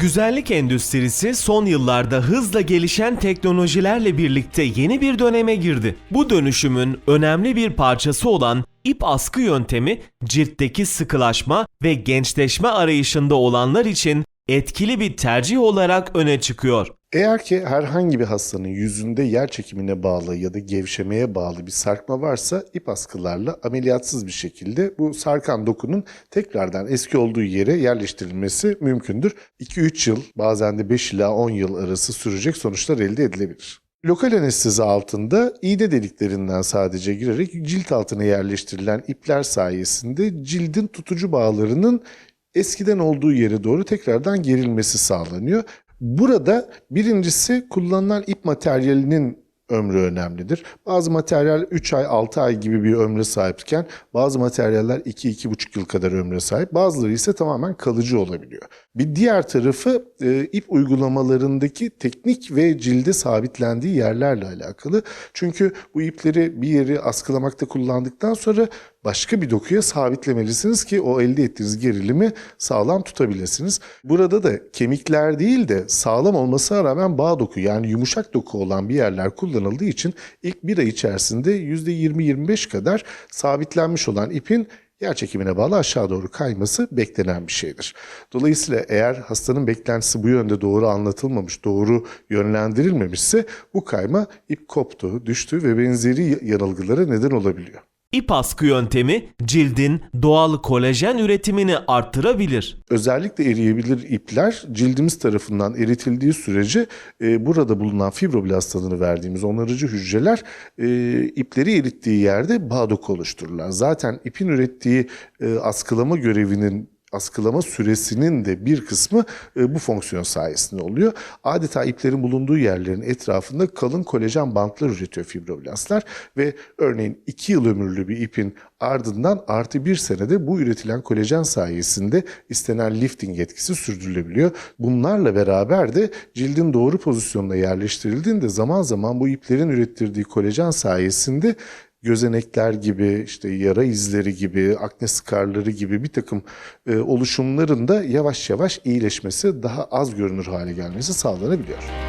Güzellik endüstrisi son yıllarda hızla gelişen teknolojilerle birlikte yeni bir döneme girdi. Bu dönüşümün önemli bir parçası olan ip askı yöntemi ciltteki sıkılaşma ve gençleşme arayışında olanlar için etkili bir tercih olarak öne çıkıyor. Eğer ki herhangi bir hastanın yüzünde yer çekimine bağlı ya da gevşemeye bağlı bir sarkma varsa ip askılarla ameliyatsız bir şekilde bu sarkan dokunun tekrardan eski olduğu yere yerleştirilmesi mümkündür. 2-3 yıl bazen de 5 ila 10 yıl arası sürecek sonuçlar elde edilebilir. Lokal anestezi altında iğne deliklerinden sadece girerek cilt altına yerleştirilen ipler sayesinde cildin tutucu bağlarının eskiden olduğu yere doğru tekrardan gerilmesi sağlanıyor. Burada birincisi kullanılan ip materyalinin ömrü önemlidir. Bazı materyaller 3 ay 6 ay gibi bir ömre sahipken bazı materyaller 2-2,5 yıl kadar ömre sahip. Bazıları ise tamamen kalıcı olabiliyor. Bir diğer tarafı e, ip uygulamalarındaki teknik ve cilde sabitlendiği yerlerle alakalı. Çünkü bu ipleri bir yeri askılamakta kullandıktan sonra başka bir dokuya sabitlemelisiniz ki o elde ettiğiniz gerilimi sağlam tutabilirsiniz. Burada da kemikler değil de sağlam olmasına rağmen bağ doku yani yumuşak doku olan bir yerler kullanıldığı için ilk bir ay içerisinde %20-25 kadar sabitlenmiş olan ipin yer çekimine bağlı aşağı doğru kayması beklenen bir şeydir. Dolayısıyla eğer hastanın beklentisi bu yönde doğru anlatılmamış, doğru yönlendirilmemişse bu kayma ip koptu, düştü ve benzeri yanılgılara neden olabiliyor. İp askı yöntemi cildin doğal kolajen üretimini arttırabilir. Özellikle eriyebilir ipler cildimiz tarafından eritildiği sürece e, burada bulunan fibroblast adını verdiğimiz onarıcı hücreler e, ipleri erittiği yerde bağ doku oluştururlar. Zaten ipin ürettiği e, askılama görevinin askılama süresinin de bir kısmı e, bu fonksiyon sayesinde oluyor. Adeta iplerin bulunduğu yerlerin etrafında kalın kolajen bantlar üretiyor fibroblastlar ve örneğin 2 yıl ömürlü bir ipin ardından artı bir senede bu üretilen kolajen sayesinde istenen lifting etkisi sürdürülebiliyor. Bunlarla beraber de cildin doğru pozisyonda yerleştirildiğinde zaman zaman bu iplerin ürettirdiği kolajen sayesinde gözenekler gibi, işte yara izleri gibi, akne skarları gibi bir takım e, oluşumların da yavaş yavaş iyileşmesi, daha az görünür hale gelmesi sağlanabiliyor.